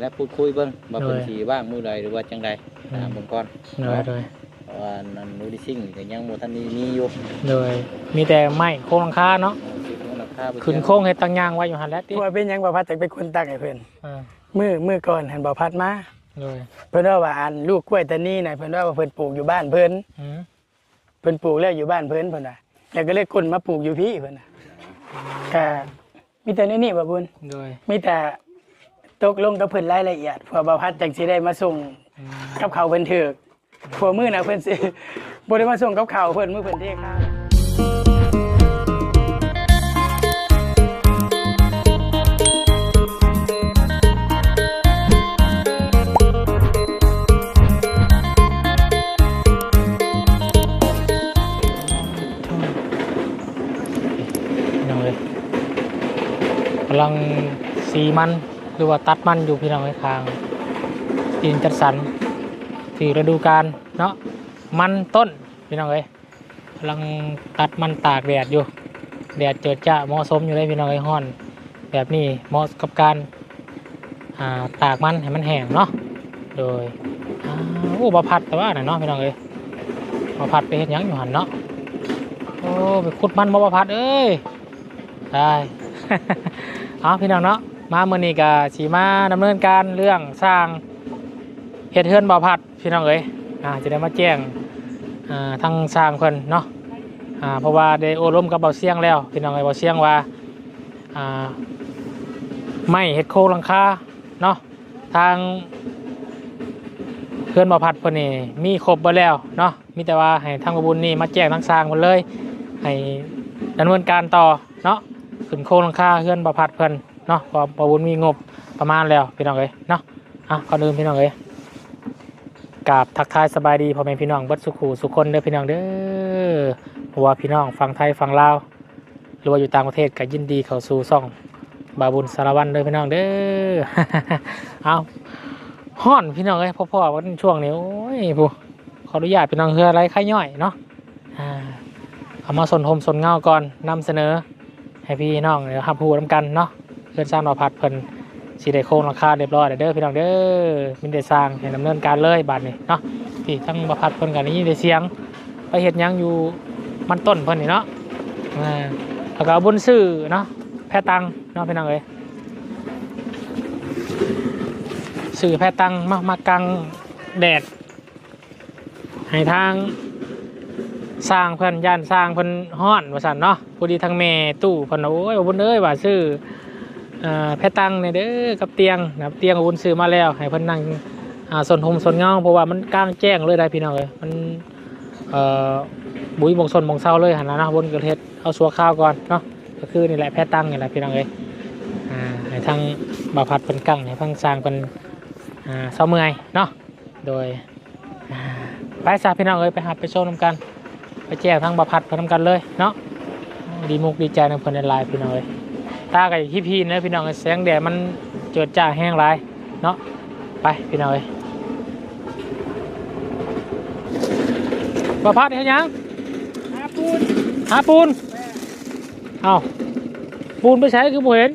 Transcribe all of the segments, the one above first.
แล้วพูดคุยเบิ่งว่าเพิ่นโดยสิว่างมื้อใดหรือว่าจังใดอืมถามเบิ่งก่อนโดยโดยเพราะว่านั่นนูดิซิ่งก็ยังบ่ทันได้มีอยู่โดยมีแต่ไม้โครงหลังคาเนาะสิเพิ่นราคาไปขึ้นโค้งเฮ็ดตั้งยางไว้อยู่หั่นแหล้วติว่าเป็นหยังบ่พัดจักเป็นคนตั้งให้เพิ่นอ่ามือมือก่อนหันบ่พัดมาโดยเพิ่นว่าว่าอันลูกกล้วยตานีน่ะเพิ่นว่าว่าเพิ่นปลูกอยู่บ้านเพิ่นอืมเพิ่นปลูกแล้วอยู่บ้านเพิ่นเพิ่นน่ะแล้วก็เลยคนมาปลูกอยู่พี่เพิ่นน่ะก็มีแต่นี่นี่บ่บุญโดยมีแต่ ตกลงกับเพิ่นรายละเอียดเพื่อบ่พัดจังสิได้มาส่งอืมกับเขาวเพิ่นถึกพวมื้อน่ะเพิ่นสิบ่ได้มาส่งกับเขาวเพิ่นมื้อเพิ่นเทข้าวพี่น้องเลยกำลังสีมัน หรือว่าตัดมันอยู่พี่น้องเลยคางดินจัดสรรที่ฤดูกาลเนาะมันต้นพี่น้องเลยกำลังตัดมันตากแดดอยู่แดดเจิดจ้าเหมาะสมอยู่เลยพี่น้องเลยห้อน แบบนี้เหมาะกับการอ่าตากมันให้มันแห้งเนาะโดยอ่าโอ้บะพัดแต่ว่าน่ะเนาะพี่น้องเลยบะพัดไปเห็นยังอยู่หันเนาะโอ้ไปขุดมันบะพัดเอ้ยได้เอาพี่น้องเนาะ มาเมื่อนี้ก็สีมาดำเนินการเรื่องสร้างเฮ็ดเฮือนบ่อพัดพี่น้องเอ้ยอ่าจะได้มาแจ้งอ่าทางสร้างเพิ่นเนาะอ่าเพราะว่าได้โอลมกับเบาเสียงแล้วพี่น้องเอ้ยเบาเสียงว่าอ่าไม่เฮ็ดโครงหลังคาเนาะทางเพื่อนบ่อพัดเพิ่นนี่มีครบเบ่แล้วเนาะมีแต่ว่าให้ทางกบุญนี่มาแจ้งทางสร้างเพิ่นเลยให้ดำเนินการต่อเนาะขึ้นโครงหลังคาเพื่อนบ่อพัดเพิ่น เนาะพอบ่บุญมีงบประมาณแล้วพี่น้องเอ้ยเนาะอะก่อนอื่นพี่น้องเอ้ยกราบทักทายสบายดีพ่อแม่พี่น้องเบิดสุขูสุขคนเด้อพี่น้องเด้อเพราะว่าพี่น้องฟังไทยฟังลาวหรือว่าอยู่ต่างประเทศก็ยินดีเข้าสู่ซ่องบาบุญสารวันเด้อพี่น้องเด้อเอาฮ้อนพี่น้องเอ้ยพ่อๆวันช่วงนี้โอ้ยผู้ขออนุญาตพี่น้องเฮืออะไรค่ย่อยเนาะเอามาสนโฮมสนเงาก่อนนำเสนอให้พี่น้องเดี๋ยวหับพูดกันเนาะ พื่อนสร้างนอพัดเพิ่นสีได้โค้งราคาเรียบร้อยเด้อพี่น้องเด้อมินได้สร้างให้ดำเนินการเลยบาดนี้เนาะพี่ทั้งบพัดเพิ่นกันนี้ได้เสียง ไปเห็ดยังอยู่มันต้นเพิ่นนี่เนาะอ่าแล้วก็บุญซื้อเนาะแพะตังเนาะพี่น้องเอ้ยซื้อแพะตังมามากังแดดให้ทางสร้างเพิ่อนย่านสร้างเพิ่อนฮ้อนว่าซั่นเนาะพอดีทางแม่ตู้เพิ่อนโอ้ยบ่บุญเอ้ยว่าซื้อ แพตังนี่เด้อกับเตียงนะครับเตียงบ่บุญซื้อมาแล้ว ให้เพิ่นนั่งอ่าสนหมสนเงาเพราะว่ามันกลางแจ้งเลยได้พี่น้องเอ้ยมันบุยบงสนบงเซาเลยหันนะเนาะบนกิดเหตุเอาสัวข้าวก่อนเนาะก็คือนี่แหละแพตังนี่แหละพี่น้องเอ้ยอ่าให้ทางบาพัดเพิ่นกั้งให้พิ่นสร้างเพิ่นอ่าเซาเมื่อยเนาะโดยไปซะพี่น้องเอ้ยไปหาไปโชว์นํกัน ไปแจ้งทางบพัดเพิ่นนำกันเลยเนาะดีมุกดีใจในเพิ่นในไลน์พี่น้องเลย ตากับที่พี่นะพี่น้องเอ้ยแสงแดดมันเจิดจ้าแห้งหลายเนาะไปพี่น้องเลยบพัดเห็นยังหาปูนหาปูนเอาปูนไปใช้คือบ่เห็น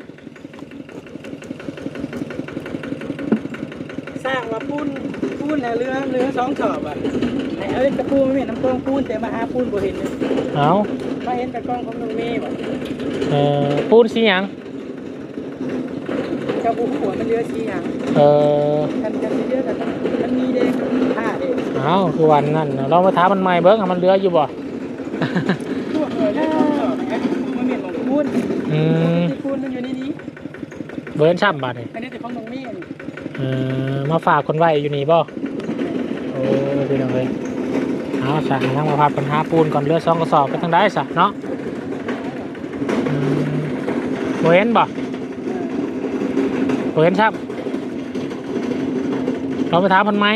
สร้างว่าปูนปูนน่ะเรือเรือสองชอบอะให้เอาตะปูมาเห็นน้ำกองปูนแต่มาหาปูนบ่เห็นเลยเอามาเห็นแต่กองของน้องเมย์บ่ เอ่อปูนสีหยังเจ้าบุหัวมันเรือสีหยังเอ่อกันกันสิเรือกันมันมีเด้ผ้าเด้เอาคือวันนั้นน่ะเรามาถามมันใหม่เบิ่งว่ามันเหลืออยู่บ่ พวกเออเรือสองชอบนะมันเห็นของปูนอืมที่ปูนมันอยู่ในนี้ เบิ่งช้ำบาดนี่อันนี้แต่ของน้องเมย์นี่เออมาฝากคนไว้อยู่นี่บ่โอ้พี่น้องเลยเอาสั่งทั้งมาพัดปัญหาปูนก่อนเลือดซองกระสอบไปทางได้สะเนาะอืม บ่เห็นบ่บ่เห็นครับเราไปถามมันไหม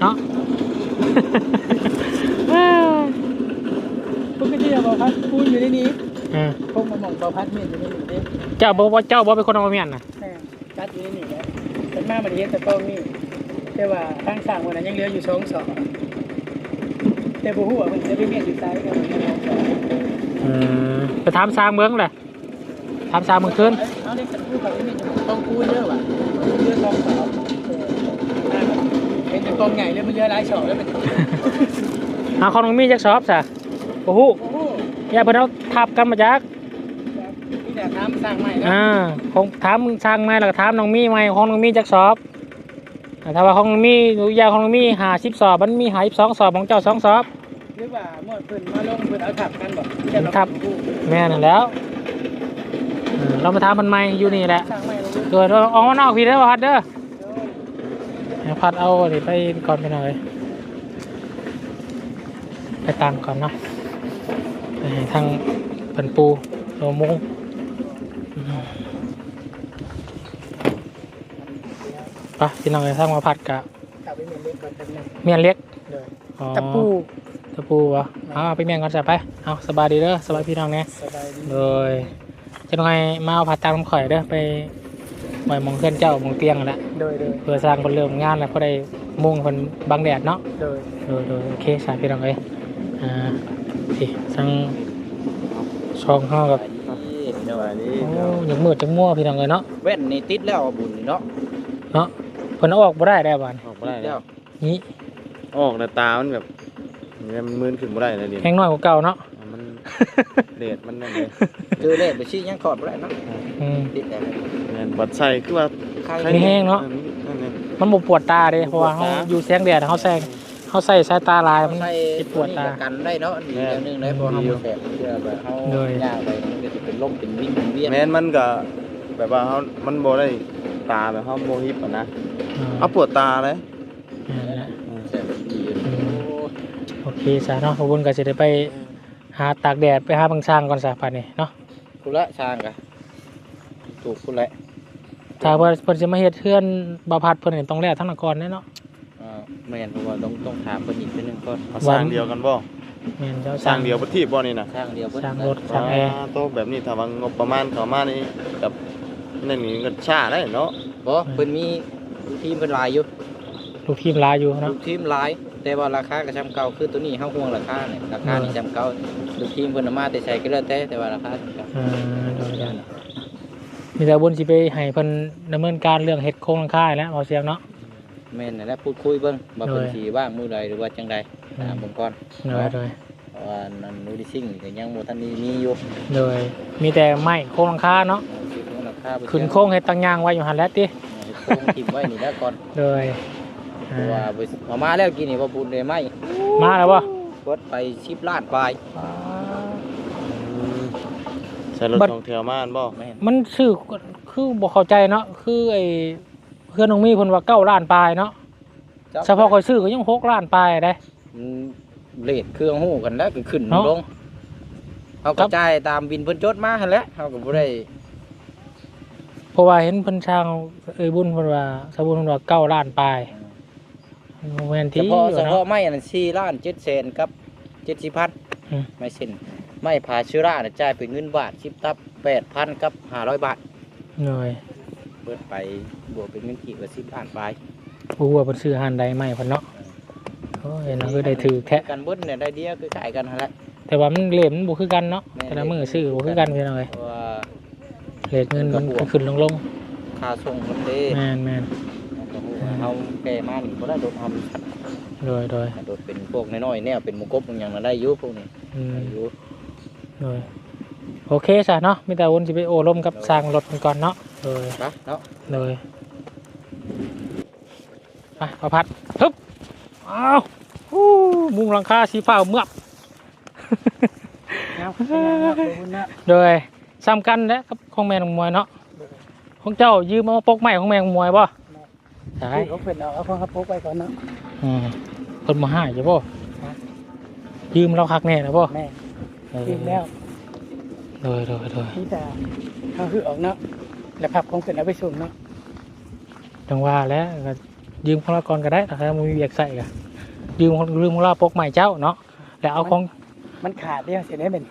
เนาะปกติเราบอกครับปูนอยู่ในนี้เออพวกมาหม่องเบาพัดเมียนอยู่ในนี้เด้เจ้าบ่ว่าเจ้าบ่เป็นคนเอามาเมียนน่ะแม่กัดอยู่ในนี้แหละเป็นมามาเรียนแต่กองนี่แต่ว่าทางสร้างวันนั้นยังเหลืออยู่สองสอบแต่บ่ฮู้ว่ามันจะไปเมียนอยู่ซ้ายกันเออไปถามสร้างเมืองแหละ ถามสร้างเมืองคืนเอาเด็กจะพูดกับไม่มีต้องพูดเยอะว่ะเยอะสองสอบองใหญ่เลยมันเรือหลายช่องแล้วเป็นเอาของน้องมีจักสอบซะโอ้โหโอ้โหอย่าเพิ่นเอาทับกันมาจักนี่แต่น้ำสร้างใหม่นะอ่าของถามช่างไหมแล้วก็ถามน้องมีไหมของน้องมีจักสอบอ่าถ้าว่าของน้องมีหนูยาของน้องมีหาสิบสอบมันมีหาสิบสองสอบของเจ้าสองสอบหรือว่าเมื่อเพิ่นมาลงเพิ่นเอาถับกันบอกทับแม่นั่นแหล้ว เออเรามาถามมันใหม่อยู่นี่แหละสร้างใหม่ลงเลยโดยเราออกมานอกพี่เด้อพัดเด้อให้พัดเอาเดี๋ยวไปก่อนไปหน่อยไปตังก่อนเนาะไปให้ทางเพิ่นปูโลมุงอืมไปพี่น้องไปทางมาพัดกะกลับไปเหมือนเล็กก่อนแป๊บนึงเมียนเล็กเลยอ๋อตะปูตะปูวะเอาไปเมียนก่อนจะไปเอาสบายดีเด้อสบายพี่น้องเนี่ยสบายดีโดย จะหน่อยมาเอาผัดตามน้ำข่อยเด้อไปไว้หมองเพื่อนเจ้าหมองเตียงนั่นแหละโดยโดยเพื่อสร้างคนเริ่มงานแล้วพอได้มุ่งคนบังแดดเนาะ โดยโดยโดยโอเคสายพี่น้องเอ้ยอ่าสิทั้งช่องห้ากับสวัสดีโอ้ยังมืดจังมั่วพี่น้องเอ้ยเนาะแว่นนี่ติดแล้วบุญนี่เนาะเนาะเพิ่นเอาออกบ่ได้ได้บ้านออกบ่ได้ติดแล้แล้ววนี้ออกแต่ตามันแบบ มันมืนขึ้นบ่ได้เลยเดี๋ยวแห้งน้อยกว่าเก่าเนาะมันเดดมันนั่นเลยเจอเลขไปชี้ยังถอดบ่ได้เนาะอืมติดแล้วแม่นบัดใส่คือว่าใครมีแห้งเนาะนั่นเลยมันบ่ปวดตาเด้เพราะว่าเฮาอยู่แสงแดดเฮาแสงเฮาใส่สายตาลายมันใส่สิปวดตากันได้เนาะอันนี้อย่างหนึงได้เพราะเฮาบ่แสบเพื่อแบบเฮาโดย ย่างไปมันก็สิเป็นลมเป็นวิ่งเป็นเวียนแม่นมันก็แบบว่าเขามันบ่ได้ตาแบบเขาโมฮิปอะนะอ่าเอาปวดตาเลย นั่นแหละแสบดีอยู่อืม โอเคซะเนาะขอบคุณก็จะได้ไปหาตากแดดไปหาบางช่างก่อนซะป่านนี้เนาะกูละช่างกะถูกกูละถ้าเพิ่นเพิ่นสิมาเฮ็ดเทือนบ่พัดเพิ่นนี่ต้องแลทั้งนครแน่เนาะอ่าแม่นเพราะว่าต้องต้องถามเพิ่นอีกเทื่อนึงก่อนเอาสร้างเดียวกันบ่แม่นเจ้าสร้างเดียวประทีปบ่นี่นะช่างเดียวเพิ่นสร้างรถสร้างแอร์โตะแบบนี้ถ้าว่างบประมาณเขามานี่กับนั่นนี่ก็ช้าได้เนาะบ่เพิ่นมีลูกทีมเพิ่นหลายอยู่ลูกทีมหลายอยู่ลูเนาะกทีมหลาย แต่ว่าราคาก็จำเก่าคือตัวนี้เฮาห่วงราคาเนี่ยราคานี่จำเก่าลูกทีมเพิ่นเอามาแต่ใช้ก็แล้วแต่แต่ว่าราคาจำเก่าอ่าโดยกันมีแต่บุญสิไปให้เพิ่นดำเนินการเรื่องเฮ็ดโครงหลังคาให้แล้วเอาเสียงเนาะแม่นนั่นแหละพูดคุยเบิ่งว่าเพิ่นโดยสิว่างมื้อใดหรือว่าจังใดอืมถามผมก่อนโดยโดยเพราะว่านั่นนูดิซิ่งนี่ก็ยังบ่ทันได้มีอยู่โดยมีแต่ไม้โครงหลังคาเนาะคือโครงราคาไปขึ้นโครงเฮ็ดตังยางไว้อยู่หั่นแหล้วติโครงทิ่มไว้นี่แล้วก่อนโดย เพอ่าราะว่าไปเอามาแล้วกินนี่บ่พูดได้ไหมมาแล้วบ่กดไป10ล้านปลายใส่รถท่องเที่ยวมาอันบ่แม่นมันชื่อคือบ่เข้าใจเนาะคือไอ้เพื่อนน้องมีเพิ่นว่าเก้าล้านปลายเนาะเฉพาะข่อยซื้อก็ยังหกล้านปลายได้ มันเลทเครื่องฮู้กันแล้วก็ขึ้นเนาะ ลงเฮาครัก็บจ่ายตามบินเพิ่นจดมาหั่นแหละเฮาก็บ่ได้เพราะว่าเห็นเพิ่นช่างเอ้ยบุญเพิ่นว่าสาบุญเพิ่นว่าเก้าล้านปลาย โมเมนเฉที่พาะเฉเนาะพาะไม้อันนั้น4ล้าน7แสนกับ70พันอืมไม่เส้นไม้ผาเชื้อราน่ะจ่ายเป็นเงินบาท10ตับ8,000กับ500บาทหน่อยเบิดไปบวกเป็นเงินกี่ก็10ล้านปลายผู้ว่าเพิ่นซื้อหันใดใหม่เพิ่นเนาะโอ้ยน่าคือได้ถือแท้กันเบิดเนี่ยได้เดียวคือขายกันหั่นแหละแต่ว่ามันเหลมมันบ่คือกันเนาะแม่นแต่ละมื้อซื้อบ่คือกันพี่น้องเอ้ยเพราะว่าเลทเงินมันขึ้นๆลงค่าส่งมันเด้ๆแม่นแม่น เฮาแก่มานี่บ่ได้รถเฮาโดยโดยรถเป็นพวกน้อยๆแนวเป็นหมูกบอย่างนั้นได้อยู่พวกนี้อืมได้อยู่โดยโอเคซะเนาะมีแต่วนสิไปโอ้ลมกับสร้างรถกันก่อนเนาะโดยปะเนาะเลยไปประพัดฮึบอ้าวฮู้มุงหลังคาสีฟ้าเมือกเอาไปงานครับขอบคุณนะโดยซ้ำกันแล้วกับของแม่นองมวยเนาะของเจ้ายืมเอามาปกไม้ของแม่นองมวยบ่ ใช่คือเขาเป็นเอาเอาของเขาพกไปก่อนเนาะอืมเพิ่นมาให้ใช่บ่ยืมเราคักแน่นะบ่แม่เออกินแล้วโดยโดยโดยนี่แต่เขาคือออกเนาะแล้วพับของเพิ่นเอาไปส่งเนาะจังว่าแล้วก็ยืมของเราก่อนก็ได้ถ้ามันมีเวียกใส่ก็ยืมของยืมของเราปกไม้เจ้าเนาะแล้วเอาของมันขาดเดียวเสร็จได้เป็น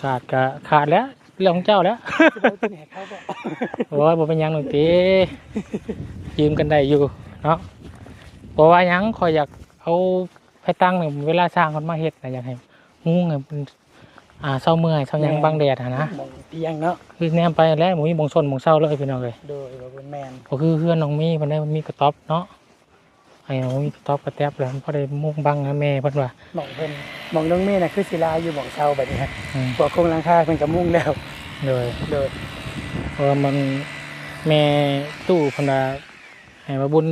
ขาดก็ขาดแล้ว เรื่องของเจ้าแล้วจะเอาที่ไหนเขาบอกโอ้ยบ่เป็นหยังหนึ่งตียืมกันได้อยู่เนาะบอกว่าหยังคอยอยากเอาไปตั้งหนึ่งเวลาสร้างคนมาเฮ็ดนะอยากให้มุ้งเนี่ยมันอ่าเศร้าเมื่อยเศร้าหยังบางแดดอะนะมองเตียงเนาะคือแนมไปแล้วหมูมีบงชนบงเศร้าเลยพี่น้องเลยโดยว่าเป็นแมนก็คือเพื่อนน้องมีมันได้มันมีกระต๊อบเนาะ ให้เอามีท็อปกระแทบแล้วพอได้มุ่งบังนะแม่เพิ่นว่า หม่องเพิ่นหม่องน้องเมย์น่ะคือศิลาอยู่หม่องเซาบัดนี้ฮะอืมพวกโครงหลังคาเพิ่นก็มุ่งแล้วโดยโดยเพราะว่ามันแม่ตู้เพิ่นว่าให้มาบุญ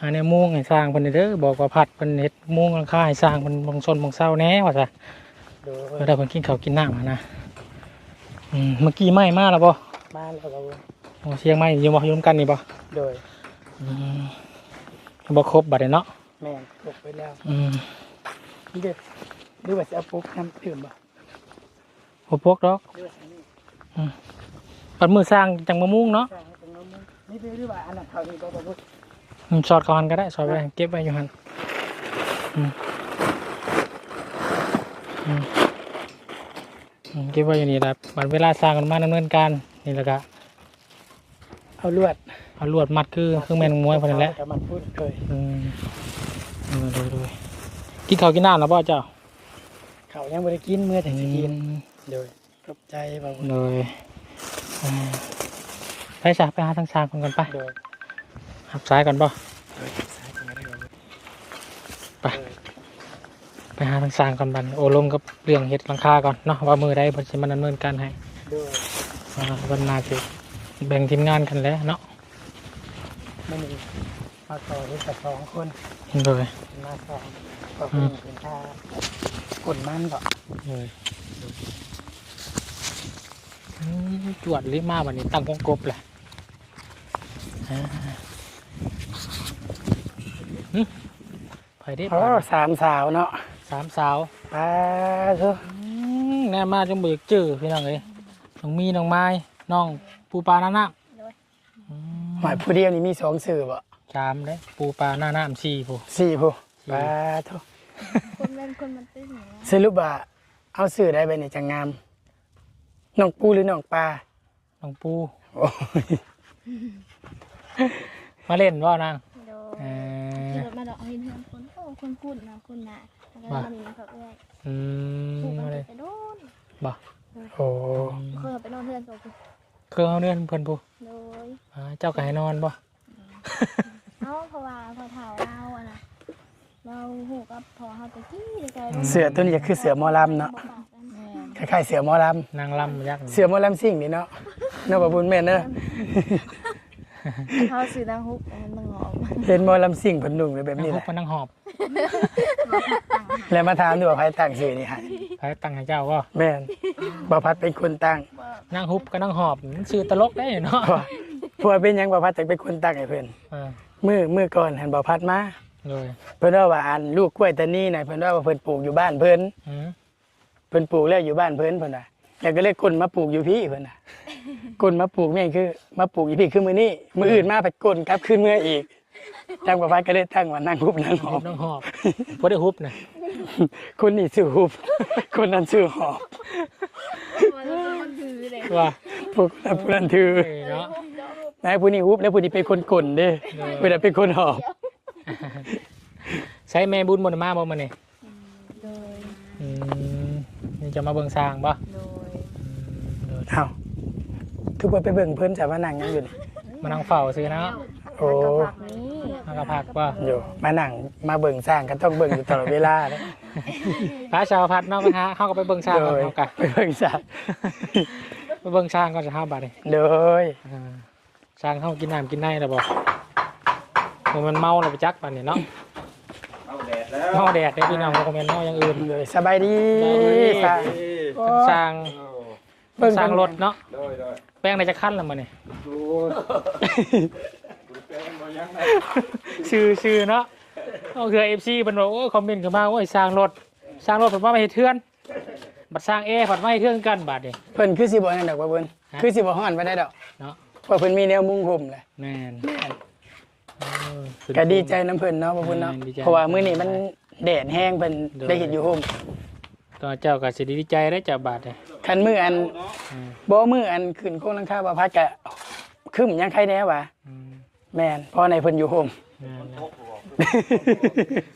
หาแนวมุ่งให้สร้างเพิ่นเด้อบอกว่าพัดเพิ่นเฮ็ดมุ่งหลังคาให้สร้างเพิ่นบางชนบางเศร้าแหน่ว่าซะโดยเออได้เพิ่นกินข้าวกินน้ำมานะอืมเมื่อกี้ไหม้มาแล้วบ่มาแล้วก็โอ้เสียงไหม้อยู่บ่อยู่นำกันนี่บ่โดยอืม บ่ครบบัดนี้เนาะแม่นตกไปแล้วอืมนี่เด้อหรือว่าสิเอาปุ๊กน้ำดื่มบ่บ่พวกดอกหรือว่าสินี่ปัดมือสร้างจังมะมุ่งเนาะสร้างให้เป็นน้องมุ่งนี่เด้อหรือว่าอันนั้นเขานี่บ่บ่บ่อืมสอดเขาหันก็ได้สอดไว้เก็บไว้อยู่หันอืมอืมอืมเก็บไว้อยู่นี่แหละบัดเวลาสร้างกันมาดำเนินการนี่แหละก็เอาลวด เอาลวดมัดคือคือแม่นมวยพอนั่นแหละก็มันพูดเคยอืมเออดูดูกินข้าวกินน้ำแล้วป่ะเจ้าเขายังบ่ได้กินเมื่อแต่สิกินอืมโดยขอบใจบ่าวเลยอืมไปจ้ะไปหาทางสร้างคนกันไปโดยหับซ้ายก่อนป่ะโดยสายกันได้บ่าวไปไปหาทางสร้างก่อนบันโอลมกับเรื่องเห็ดหลังคาก่อนเนาะว่ามือได้เพิ่นสิมาดำเนินการให้โดยอ่าวันนาสิแบ่งทีมงานกันแล้วเนาะ ไม่มีมาต่อที่กับสองคนโดยมาสองก็เป็นเป็นค่าคนมันก็เลยอืมจวดลิมาวันนี้ตั้งกงกบแหละอ่าหึไปได้โอ้ป่ะสามสาวเนาะสามสาวปลาเถอะอืมแน่มาจงเบิกจื้อพี่น้องเลยน้องมีน้องไม้น้องปูปลาหน้าน้ำอืม หมายผู้เดียวนี่มีสองสื่อบ่สามเลยปูปลาหน้าน้ำสี่ผู้สี่ผู้ปลาเถอะคนเป็นคนมันตื้นอย่างเงี้ยสรุปว่าเอาสื่อได้ไปเนี่ยจังงามน้องปูหรือน้องปลาน้องปูโอ้ยมาเล่นว่านางโดเออขี่รถมาดอกเอาเห็นเพื่อนคนโอ้คนพูดนะคนหนาแล้วก็มันมีนะครับเอ้ยอืมถูกมันมาเลยไปโดนบ่โอ้เคยไปนอนเพื่อนสองคน เครื่องเอาเนื่อนเพื่อนปูโดยอ่าเจ้าก็ให้นอนบ่เอ้าเพราะว่าพอเฒ่าเราอะนะเราหูกับพอเฮาตะกี้ไกลเสือตัวนี้ก็คือเสือหมอลำเนาะคล้ายๆเสือหมอลนางลำยักษ์ำเสือหมอลำสิ่งนี่เนาะเนาะบ่บุญแม่นเนาะเขาสื่อนางฮุกมันต้องหอมเห็นหมอลำสิ่งเพิ่นนุ่งแบบนางนี้ฮุแหบละกับนางหอบ แล้วมาถามดูว่าใครตั้งชื่อนี่ให้ ใครตั้งให้เจ้าบ่แม่นบ่พัดเป็นคนตั้งนางฮุบกับนางหอบมันชื่อตลกได้เนาะเพราะเพราะว่าเป็นหยังบ่พัดถึงเป็นคนตั้งให้เพิ่นเออมื้อมื้อก่อนหันบ่พัดมาเลยเพิ่นว่าว่าอันลูกกล้วยตานีน่ะเพิ่นว่าว่าเพิ่นปลูกอยู่บ้านเพิ่นอืมเพิ่นปลูกแล้วอยู่บ้านเพิ่นเพิ่นน่ะแล้วก็เลยกลนมาปลูกอยู่พี่เพิ่นน่ะกลนมาปลูกแม่นคือ มาปลูกอยู่พี่คือมื้อนี้มื้ออื่นมาไปกลนกลับขึ้นเมื่ออีก จังบ่พัดก็เลยตั้งว่านั่งฮุบนั่งหอฮุบบนางหอบบ่ได้ฮุบนะคนนี้ชื่อฮุบ คนนั้นชื่อหอบมันมันถือเลยว่าพวกนั้นผู้นั้นถือเออเนาะนายผู้นี้ฮุบแล้วผู้นี้เป็นคนกลนเด้ผู้นั้นเป็นคนหอบใช้แม่บุญบ่ได้มาบ่มื้อนี้โดยอืมนี่จะมาเบิ่งสร้างบ่โดยอืมเอ้าคือบ่ไปเบิ่งเพิ่นจะว่านั่งหยังอยู่นี่มานั่งเฝ้าซื้อเนาะโอ้ ผักนี้มากระพักว่าอยู่มานั่งมาเบิ่งสร้างก็ต้องเบิ่งอยู่ตลอดเวลาเด้พระชาวพัดเนาะไปหาเฮาก็ไปเบิ่งสร้างโดก่อนยเฮากันไปเบิ่งสร้างไปเบิ่งสร้างก่อนจะห้าบาทนี่โดยอ่าสร้างเฮากินน้ำกินในแล้วบ่บ่มันเมาแล้วไปจักปานนี้เนาะเอาแดดแล้วเมาแดดได้พี่น้องบ่แม่นเมาอย่างอื่น เลยสบายดีสร้างสร้างเบิ่งสร้างรถเนาะ โดยโดยแป้งได้จักคันแล้วมื้อนี้โชื่อชื่อเนาะเอาคือ FC เพิ่นบอกโอ้ยคอมเมนต์เข้ามาโอ้ยสร้างรถสร้างรถเพิ่นว่าไม่เฮ็ดเทือนบัดสร้างแอร์เพิ่นว่าให้เทือนกันบาดนี่เพิ่นคือสิบ่นั่นดอกว่าเพิ่นฮะ คือสิบ่ฮ้อนบ่ได้ดอกเนาะเพราะเพิ่นมีแนวมุงห่มแหละแม่นเออขึ้นก็ดีใจน้ำเพิ่นเนาะบ่เพิ่นเนาะดีใจเพราะว่ามื้อนี้มันแดดแห้งเพิ่นโดย ได้เฮ็ดอยู่ห่มก็เจ้าก็สิดีใจได้จ้าบาดนี่คันมื้ออันอืมบ่มื้ออันขึ้นโคงหลังคาบ่พัดก็ครึ้มยังใครแน่วะอืม แม่นเพราะในเพิ่นอยู่ห่มแม่นนะ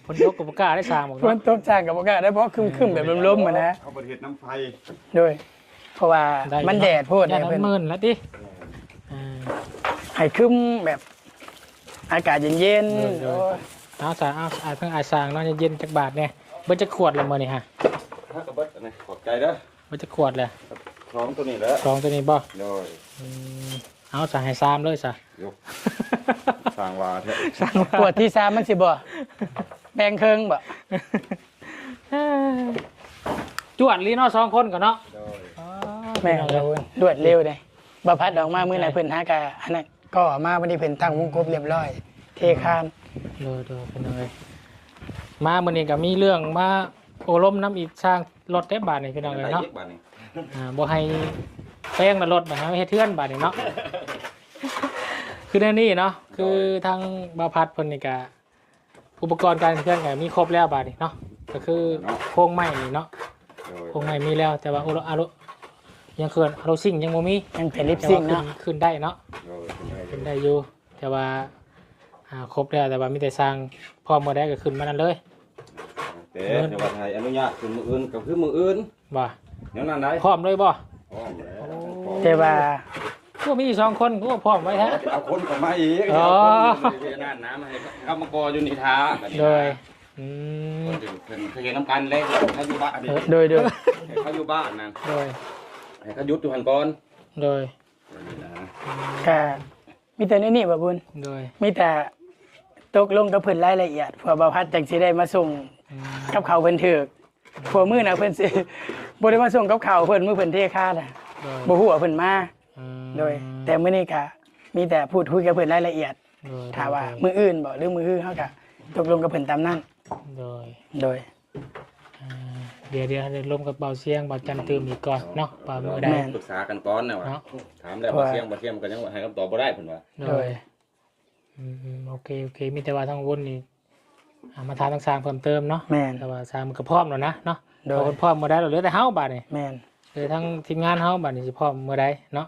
คนยกกับบ่กล้าได้สร้างบอกเพิ่นเนาะตกจ้างก็บ่กล้าได้เพราะครึ้มๆแบบลมๆอะนะเอาประเทศน้ำไฟโดยเพราะว่าได้อยู่มันแดดโพดย่าเนี่ยนเพิ่นมันมื่นแล้วติอ่า ให้ครึ้มแบบอากาศเย็นเออๆเออโอ้ยเอาสาเอาอาเพิ่งอาสางเนาะเย็นๆจักบาทเนี่ยเบิ่จะขวดละมื้อนี่ฮะถ้ากระเบิดอันนี้ขอบใจเด้อเบิ่จะขวดเลยพร้อมตัวนี้แล้วสองตัวนี้บ่โดยอืม เอาสาให้ซ้ำเลยซะยกสร้างวาเถอะสั่งขวดที่สามมันสิบ่แบ่งครึ่งบ่จวดลีเนาะสองคนก่อนเนาะโดยแม่งเรารวดเร็วเลยบ่พัดออกมามื้อไหนเพิ่นหากะอันนั้นก็ออกมาวันนี้เพิ่นตั้งวงกบเรียบร้อย เทคานเดูดูเป็นยังไงมามื้อนี้ก็มีเรื่องมาโอลมน้ำอีกสร้างรถได้บาทนี่พี่น้องเลยเนาะบาทนี่อ่าบ่ให้ แป้งละรถบ่ให้เฮ็ดเทือนบาดนี้เนาะ คือในนี้เนาะ คือทางบาพัดเพิ่นนี่ก็อุปกรณ์การเฮ็ดเทือนก็มีครบแล้วบาดนี้เนาะ ก็คือโครงไม้นี่เนาะโดยโครงไม้มีแล้วแต่ว่าโอโลอาโลยังเขื่อนอาโลซิ่งยังบ่มียังเป็นลิปแต่ซิงว่าขึ้นเนาะขึ้นได้เนาะโดยเป็นไงขึ้นได้อยู่ แต่ว่าอ่าครบแล้วแต่ว่ามีแต่สร้างพร้อมบ่ได้ก็ขึ้นมานั่นเลยเด้จังหวัดไทยอนุญาตคือมืออื่นก็คือมืออื่นบ่เดี๋ยวนั้นได้พร้อมเลยบ่พร้อม แล้วแต่ว่าพวกมีอยู่สองคนพวกพร้อมไว้แท้เอาคนเข้ามาอีกอ๋อเอาคนไปนั่นน้ำให้เข้ามากออยู่นี่ท้าโดยอืมคนถึงเพิ่นเคยเห็นน้ำกันเลยเขาอยู่บ้านนี่โดยโดยให้เขาอยู่บ้านนั่นโดยให้เขาหยุดอยู่หันก่อนโดยนะก็มีแต่ในนี่บ่บุญโดยมีแต่ตกลงกับเพิ่นรายละเอียดเพื่อบ่พัดจังสิได้มาส่งอืมกับเขาวเพิ่นถึกพวกมื้อน่ะเพิ่นสิ บ่ได้มาส่งกับเขาวเพิ่นมื้อเพิ่นเทคาดอะโดยบ่ฮู้ว่าเพิ่นมาอืมโดย แต่มื้อนี้ก็มีแต่พูดคุยกับเพิ่นรายละเอียดโดยถ้าว่ามื้ออื่นบ่หรือมื้ออื่นเฮาก็ตกลงกับเพิ่นตามนั้น โดย โดย อ่าเดี๋ยวเดี๋ยวเดี๋ยวลมกับเบาเสียงเบาจันตื่มอีกก่อนเนาะเบาเมื่อใดแม่น ปรึกษากันก่อนนะว่าเนาะ ถามแล้วบ่เที่ยงบ่เที่ยงก็ยังให้คำตอบบ่ได้เพิ่นว่าโดโดยยอืมอืมโอเคโอเคมีแต่ว่าทั้งวนนี่อ่ามาทานทั้งสร้างเพิ่มเติมเนาะแม่นแต่ว่าสร้างมันก็พร้อมแล้วนะเนาะ โดยพอคนพร้อมเมื่อใดเราเหลือแต่เฮาบาดนี่แม่นเหลือทั้งทีมงานเฮาบาดนี่สิพร้อมเมื่อใดเนาะ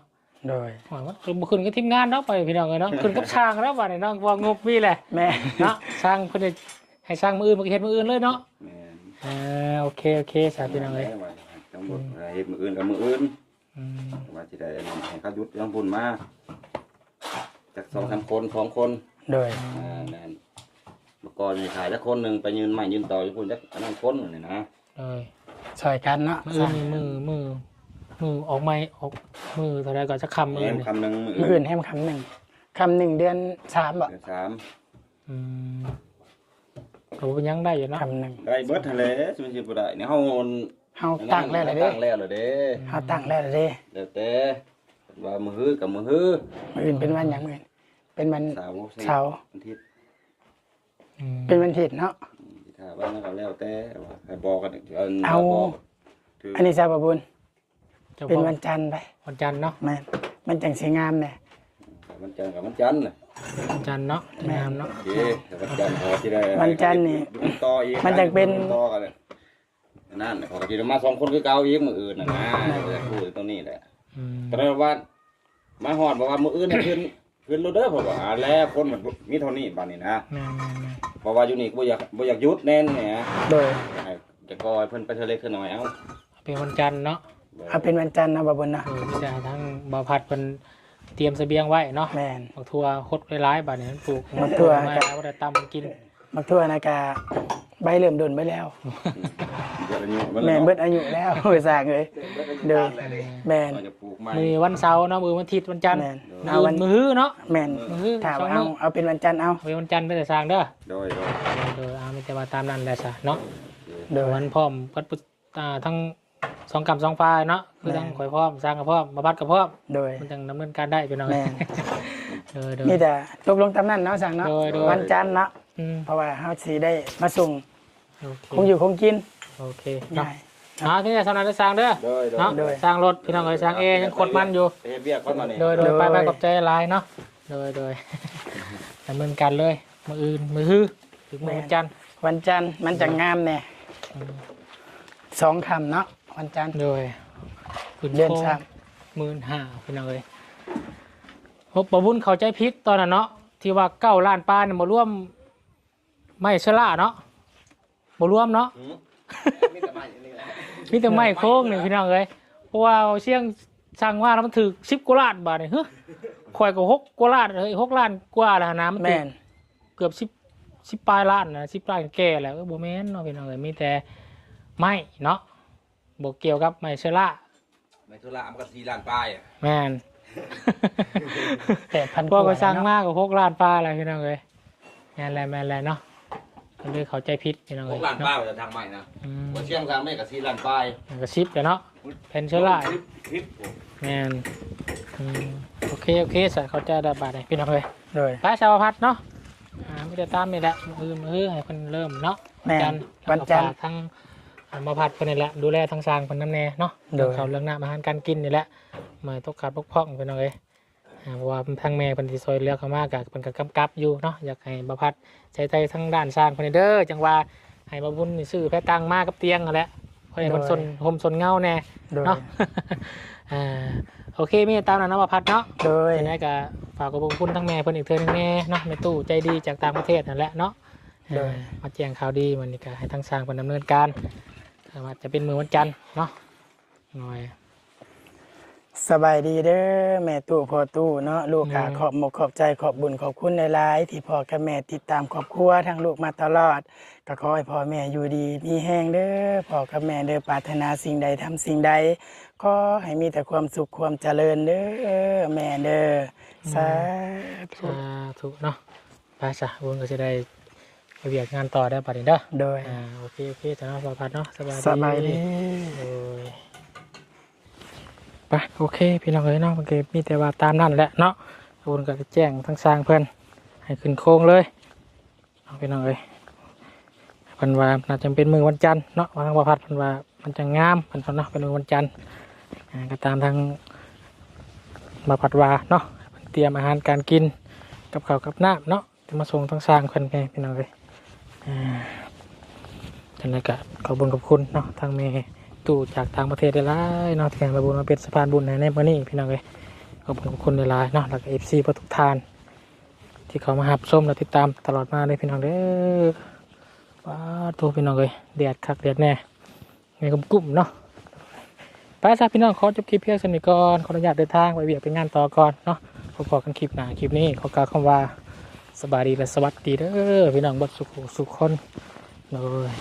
โดยหวังว่าบ่ขึ้นกับทีมงานเนาะไปพี่น้องเอ้ยเนาะขึ้นกับช่างแล้วบาดนี่เนาะว่างบมีแหละแม่นเนาะสร้างเพิ่นจะให้สร้างมืออื่นมันก็เฮ็ดมืออื่นเลยเนาะแม่นอ่าโอเคโอเคสาธุพี่น้องเอ้ยว่าทั้งหมดเฮ็ดมื้ออื่นกับมื้ออื่นอืมว่าสิได้ให้เขาหยุดยังพุ่นมาจากสองสามคนสองคนโดยอ่านั่นเมื่อก่อนนี่ขายจักคนหนึงไปยืนใหม่ยืนต่ออยู่พุ่นจักอันนั้นคนนี่นะ เลยซอยกันเนาะมืออื่นนี่มือมือมือออกไม้ออกมือเท่าไรก็จะคำมือแหมนี่คำหนึงมื้อมื้ออื่อื่นนให้มันคำหนึ่งคำหนึ่งเดือนสามบ่เดือนสามอืมโอ้ยังได้อยู่เนาะคำหนึ่งได้เบิดทะเลสิมันสิบ่ได้เนี่ยเฮาเฮาตั้งแล้วล่ะเด้ตั้งแล้วล่ะเด้เฮาตั้งแล้วล่ะเด้แล้วแต่ว่ามือฮือกับมือฮือมื้ออื่นเป็นวันหยังมื้ออื่นเป็นวันเสาร์เสาร์อาทิตย์อืมเป็นวันอาทิตย์เนาะ ถ้าว่านั่นก็แล้วแต่ว่าให้บอกกันเอิ้นเอา บอกถืออันนี้ทราบบ่บุญจ้าเป็นพ่อวันจันทร์ไปวันจันทร์เนาะแม่นมันจังสิงามแน่วันจันทร์กับวันจันทร์น่ะวันจันทร์เนาะที่งามเนาะ โอเคแต่วันจันทร์พอที่ได้วันจันทร์นี่ดูต่ออีกมันจะเป็น ต่อกันเลยนั่นพอกินมาสองคนคือเก่าอีกมืออื่นน่ะนะจะพูดตรงนี้แหละ อืมแต่ว่ามาหอดบอกว่ามืออื่นให้ขึ้นขึ้นรถเด้อผมว่าอ่าแล้วคนมันมีเท่านี้บ้านนี้นะแม่นแม่นแม่น เพราะว่าอยู่นี่ก็บ่อยากบ่อยากหยุดแน่นเนี่ยโดยให้จะกอยเพิ่นไปเทะเลขึ้นหน่อยเอ้าเป็นวันจันทร์เนาะเอาเป็นวันจันทร์เนาะบ่บุญเนาะเออที่จะให้ทั้งบาวพัดเป็นเตรียมเสบียงไว้เนาะแม่น บักทัวหดหลายๆบาดนี้มันปลูกบักทั่วมาเอาแต่ตำกิน มักทั่วนะกะใบเริ่มโดนไปแล้วเดี๋ยวอายุมันแม่นเนาะเบิดอายุแล้วโอ้ยสร้างเอ้ยเด้อแม่น เราจะปลูกใหม่มือวันเสาร์เนาะมือวันอาทิตย์วันจันทร์แม่น มืเอาอวันมือฮื้อเนาะ แม่นมือฮื้อถ้าสองว่าเอามือเอาเป็นวันจันทร์เอาเอาไว้วันจันทร์ไปแต่สร้างเด้อโดยโดยโดยเอาไม่แต่ว่าตามนั้นแหละซะเนาะโดเดี๋ยวยวันพร้อมวัดปุตอ่าทั้งสองกำสองฝ่ายเนาะคือทั้งข่อยพร้อมสร้างกับพร้อมมาบัดกับพร้อมโดย มันจังดำเนินการได้เป็นเอาไงแม่น เออเดี๋ยวมีแต่ตกลงตามนั้นเนาะสั่งเนาะโดยโดย วันจันทร์เนาะ อืมเพราะว่าเฮาสิได้มาส่งโอเคคงอยู่คงกินโอเคเนาะง่ายเอาที่นี่สำนักได้สร้างเด้อโดยโดยเนาะโดย สร้างรถพี่น้องเอ้ยสร้างเอยังกดมันอยู่เฮ็ดเวียกก่อนมานี่โดยโดยโดย ไปไปกับใจหลายเนาะโดยโดยดำเนินการเลยมืออื่นมือฮื้อถึงมือวันจันทร์วันจันทร์มันจะงามแน่อืมสองคำเนาะวันจันทร์โดยขึ้นเดือนโค้งสามหมื่นห้าพี่น้องเอ้ยโอ้ประบุญเข้าใจผิดตอนนั้นเนาะที่ว่าเก้าล้านป้าเนี่ยมาร่วม ไม่เชล่าเนาะมาร่วมเนาะหืมมีแต่ไม้โค้งนี่พี่น้องเอ้ยเพราะว่าเชียงสั่งว่าแล้วมันถือสิบกว่าล้านบาทเนี่ยเฮ้ยข่อยก็หกกว่าล้านเฮ้ยหกล้านกว่าแล้วนะมันถืแม่อนเกือบสิบสิบปลายล้านนะสิบปลายแก่แล้วก็บ่แม่นเนาะพี่น้องเอ้ยมีแต่ไม้เนาะบ่เกี่ยวกับไม้เชอร่าไม่ธุระมันก็4ล้านปลายอะแม่น แปดพันพวกก็สร้างมากกว่าพวกล้านปลาอะไรพี่น้องเอ้ยแม่นแหละแม่นแหละเนาะ ก็เลยเข้าใจผิดพี่น้องหเอ้ยกล้านปลาเนาะยว่าจะทางใหม่นะอืมบ่เชียงทางแม่ก็4ล้านปลายมันก็ชิปเดี๋ยวเนาะเพนเชอร่าคลิปคลิปโอ้แม่นอืมโอเคโอเคสัตว์เขาใจได้บาทเลยพี่น้องเอ้ยโดยไปชาวพัดเนาะอ่าไม่ได้ตามนี่แหละมือมือให้เพิ่นเริ่มเนาะ แม่นจันทร์วันจันทร์แล้วก็ฝากทั้งอ่ามาพัดเพิ่นนี่แหละดูแลทั้งสร้างเพิ่นน้ำแน่เนาะโดเรื่อยงเขาวเรื่องน้ำอาหารการกินนี่แหละมาตกขาดบกพร่องพี่น้องเอ้ยอ่า เพราะว่าทางแม่เพิ่นสิซอยเลือกเขามากกับเพิ่นก็กำกับอยู่เนาะอยากให้มาพัดใช้ใจทั้งด้านสร้างเพิ่นนี่เด้อจังว่าให้มาบุญนี่ซื้อแพตังมากกับเตียงนั่นแหละเพราะให้มันโดยสนห่มสนเงาแน่โดยเนาะอ่าโอเคมีตามนั้นเนาะมาพัดเนาะโดยยังไงก็ฝากขอบคุณทั้งแม่เพิ่นอีกเทื่อนึงแน่เนาะแม่ตู้ใจดีจากต่างประเทศนั่นแหละเนาะโดยเออมาแจ้งข่าวดีมันนี่ก็ให้ทั้งสร้างเพิ่นดำเนินการแต่ว่าจะเป็นมือวันจันทร์เนาะหน่อย สบายดีเด้อแม่ตู้พ่อตู้เนาะลูกกะอืมขอบมกขอบใจขอบบุญขอบคุณในหลายๆที่พ่อกับแม่ติดตามครอบครัวทั้งลูกมาตลอด ก็ขอให้พ่อแม่อยู่ดี มีแห้งเด้อพ่อกับแม่เด้อปรารถนาสิ่งใดทำสิ่งใดขอให้มีแต่ความสุขความเจริญเด้อแม่เด้อสาธุสาธุเนาะไปซะบุญก็จะได้ไปเวียกงานต่อได้ปัดนี้เด้อโดยอ่าโอเคโอเคจ้าเนาะสวัสดีเนาะสบายดีสบายดีโอ้ย ไปโอเค พี่น้องเอ้ยเนาะมันก็มีแต่ว่าตามนั่นแหละเนาะบุญก็จะแจ้งทั้งสร้างเพิ่อนให้ขึ้นโค้งเลยพี่น้องเอ้ยพันว่าน่าจะเป็นมือวันจันทร์เนาะวางประพัดพันว่ามันจะงามพันเนาะเป็นมือวันจันทร์อ่าก็ตามทางมาพัดวาเนาะเตรียมอาหารการกินกับข้าวกับน้ำเนาะจะมาส่งทั้งสร้างเพิ่อนไงพี่น้องเลยอ่าจังไดก็ขอบคุญขอบคุณเนาะทางเมย์ ตู่จากต่างประเทศได้หลายเนาะที่ให้มาบุมาเป็นสะพานบุญในในมื้อนี้พี่น้องเลยขอบคุณคุณได้หลายเนาะแล้วก็เอฟซีทุกทาน ที่เขามาหับส้มและติดตามตลอดมาเลยพี่น้องเด้อว้าโทพี่น้องเลยแดดคักแดดแน่ไงกุ่มกุ่มๆเนาะไปซะพี่น้องขอจบคลิปเพียงสนิทก่อนขออนุญาตเดินทางไปเบียกไปงานต่อก่อนเนาะพบกันคลิปหน้าคลิปนี้ขอกล่าวคำว่าสบายดีและสวัสดีเด้อพี่น้องบัดสุขสุขคนเลย